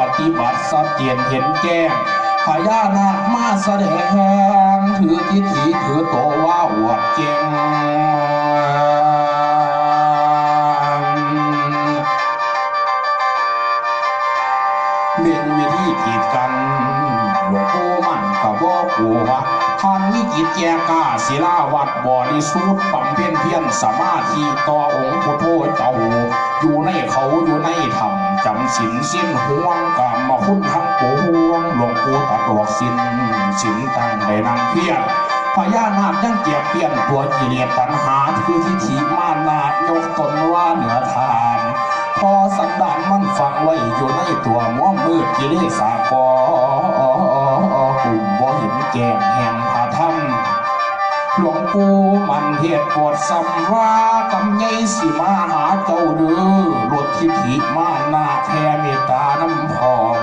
ปฏิบัติสัจเจนเห็นแจ้งพญานาคมาแสดงถือทิฏฐิถือโตวว่าอวดเก่งเป็นวิธีกีดกันหลวงปู่มันก็บอกว่าท่านมีกิจแจกล้าศิลาวัดบริสุทธิ์บำเพ็ญเพียรสมาธิต่อองค์พุท สินสิ้นห่วงกรรมคุณทั้งปวงหลวงปู่ตัดดอกสินสินตั้งในนางเพียรพญานาคยังเกียบเพียนตัวกิเลสตัณหาคือทิฏฐิมานาดยกตนว่าเหนือทาน พอสันดานมันฝังไว้อยู่ในตัวมัวมืดกิเลสากอกลุ่มบ่เห็นแก่งแห่งพาธรรม หลวงปู่มันเหตุปวดสัมว่ากำไยสิมาหาเจ้าเด้อลดทิฐิมาหน้าแค่เมตตาน้ำพอง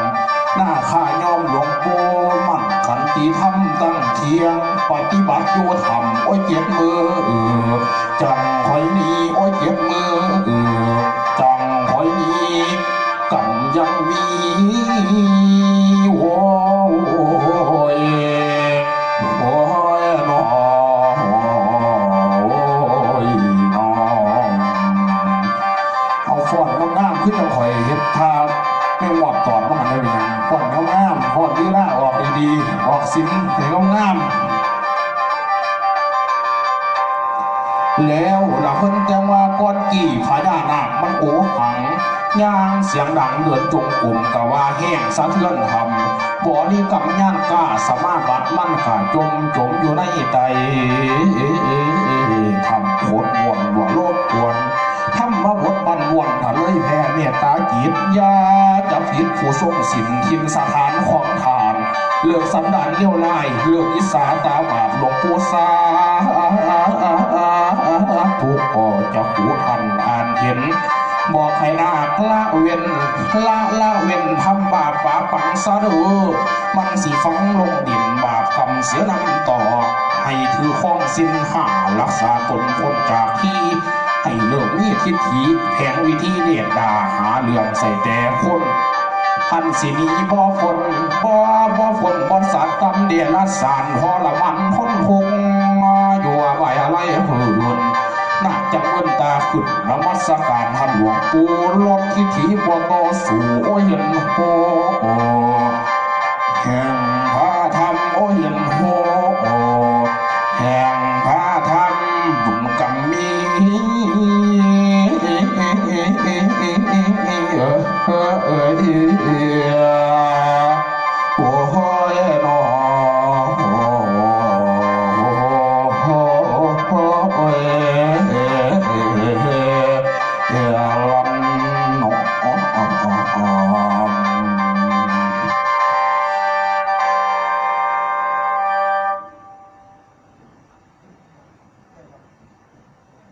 หน้าข้ายอมหลวงปู่มันขันติธรรมตั้งเทียง ปฏิบัติโยธรรมโอ้ยเจ็บมือเออจังคอยนี้โอ้ยเจ็บ ไม่หมดตอดมันได้เป็นยังฟอนงามๆฟอนดีหน้าออกดีๆออกสินให้งามแล้วละเพิ่นจังว่าก้อนกี่พญานาคมันโอหังย่างเสียงดังเดินจงกลุ่มกะว่าแห้งสะเทือนทำบ่อนี้กำย่างกล้าสมาบัติมันกาจมจมอยู่ในไตทำโคตรวนหัวโลกวนทำมาบทบันวนถ้าเลยแพ้เมตตาจิตยา จะผิดผู้ทรงสินทินสถานของทาน เลือกสันดานเลี้ยวไล่เลือกอิสาตาบาปหลวงปู่สาทุกก็จะหูทันอ่านเห็นบอกให้นาคละเว้นละละเว้นทำบาปป่าปังสะดูมันสิฟังลงดินบาปกรรมเสียนำต่อ ให้ถือข้องสิ้นหารักษาตนพ้นจากที่ให้เลิกมีทิฏฐิแผงวิธีเลียดดาหาเรื่องใส่แต่คน อันสินีบ่ฝนบ่บ่ฝนบ่สัตว์ตำเดียนะสานหอละมันพ้นพงมอยู่ไหวอะไรเพื่อนน่าจะเอิ้นตาขึ้นนมัสการท่านหลวงปู่ลบทิถีบ่บ่สู่โอ้ยเห็นโหแห่งพระธรรมโอ้ยเห็นโหแห่งพระธรรมบุญก